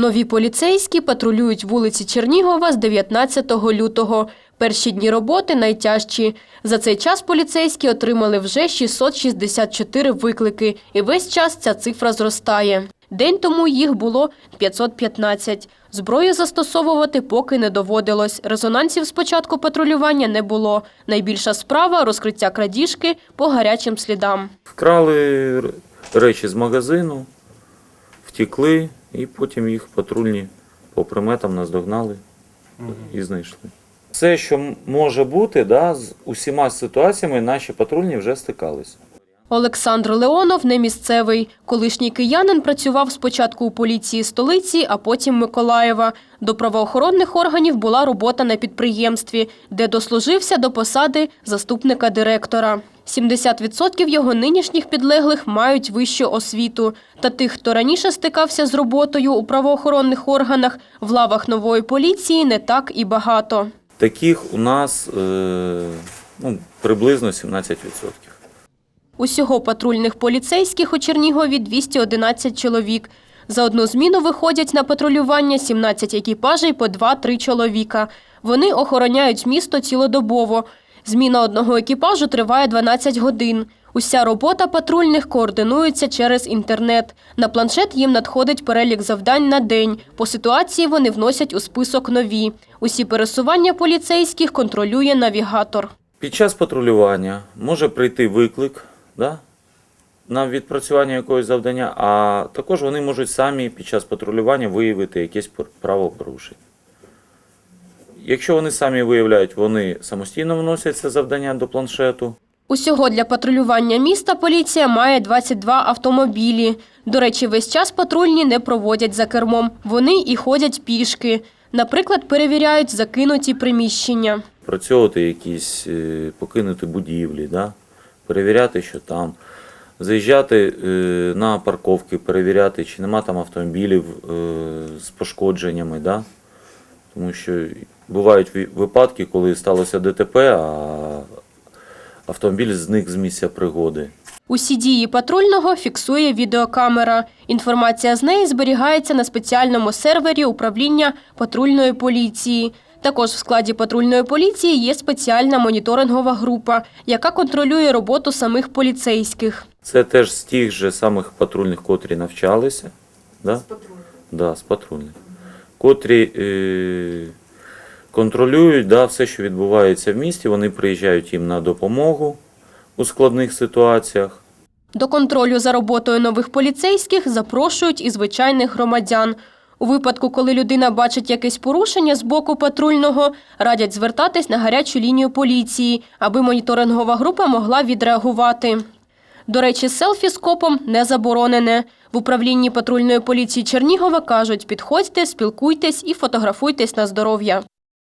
Нові поліцейські патрулюють вулиці Чернігова з 19 лютого. Перші дні роботи найтяжчі. За цей час поліцейські отримали вже 664 виклики, і весь час ця цифра зростає. День тому їх було 515. Зброю застосовувати поки не доводилось. Резонансів з початку патрулювання не було. Найбільша справа – розкриття крадіжки по гарячим слідам. Вкрали речі з магазину, втекли, і потім їх патрульні по приметам наздогнали і знайшли. Все, що може бути, да, з усіма ситуаціями наші патрульні вже стикалися. Олександр Леонов не місцевий. Колишній киянин працював спочатку у поліції столиці, а потім Миколаєва. До правоохоронних органів була робота на підприємстві, де дослужився до посади заступника директора. 70% його нинішніх підлеглих мають вищу освіту. Та тих, хто раніше стикався з роботою у правоохоронних органах, в лавах нової поліції не так і багато. Таких у нас е, ну, приблизно 17%. Усього патрульних поліцейських у Чернігові 211 чоловік. За одну зміну виходять на патрулювання 17 екіпажей по 2-3 чоловіка. Вони охороняють місто цілодобово. Зміна одного екіпажу триває 12 годин. Уся робота патрульних координується через інтернет. На планшет їм надходить перелік завдань на день. По ситуації вони вносять у список нові. Усі пересування поліцейських контролює навігатор. Під час патрулювання може прийти виклик да, на відпрацювання якогось завдання, а також вони можуть самі під час патрулювання виявити якесь пор- правопорушення. Якщо вони самі виявляють, вони самостійно вносять це завдання до планшету. Усього для патрулювання міста поліція має 22 автомобілі. До речі, весь час патрульні не проводять за кермом. Вони і ходять пішки. Наприклад, перевіряють закинуті приміщення. Працьовувати якісь е, покинуті будівлі, да? Перевіряти, що там. Заїжджати е, на парковки, перевіряти, чи нема там автомобілів е, з пошкодженнями. Да? Тому що бувають випадки, коли сталося ДТП, а автомобіль зник з місця пригоди. Усі дії патрульного фіксує відеокамера. Інформація з неї зберігається на спеціальному сервері управління патрульної поліції. Також в складі патрульної поліції є спеціальна моніторингова група, яка контролює роботу самих поліцейських. Це теж з тих же самих патрульних, котрі навчалися. Да? З патрульних? Да, з патрульних. Котрі е, контролюють да, все, що відбувається в місті. Вони приїжджають їм на допомогу у складних ситуаціях. До контролю за роботою нових поліцейських запрошують і звичайних громадян. У випадку, коли людина бачить якесь порушення з боку патрульного, радять звертатись на гарячу лінію поліції, аби моніторингова група могла відреагувати. До речі, селфі з копом не заборонене. В управлінні патрульної поліції Чернігова кажуть, підходьте, спілкуйтесь і фотографуйтесь на здоров'я.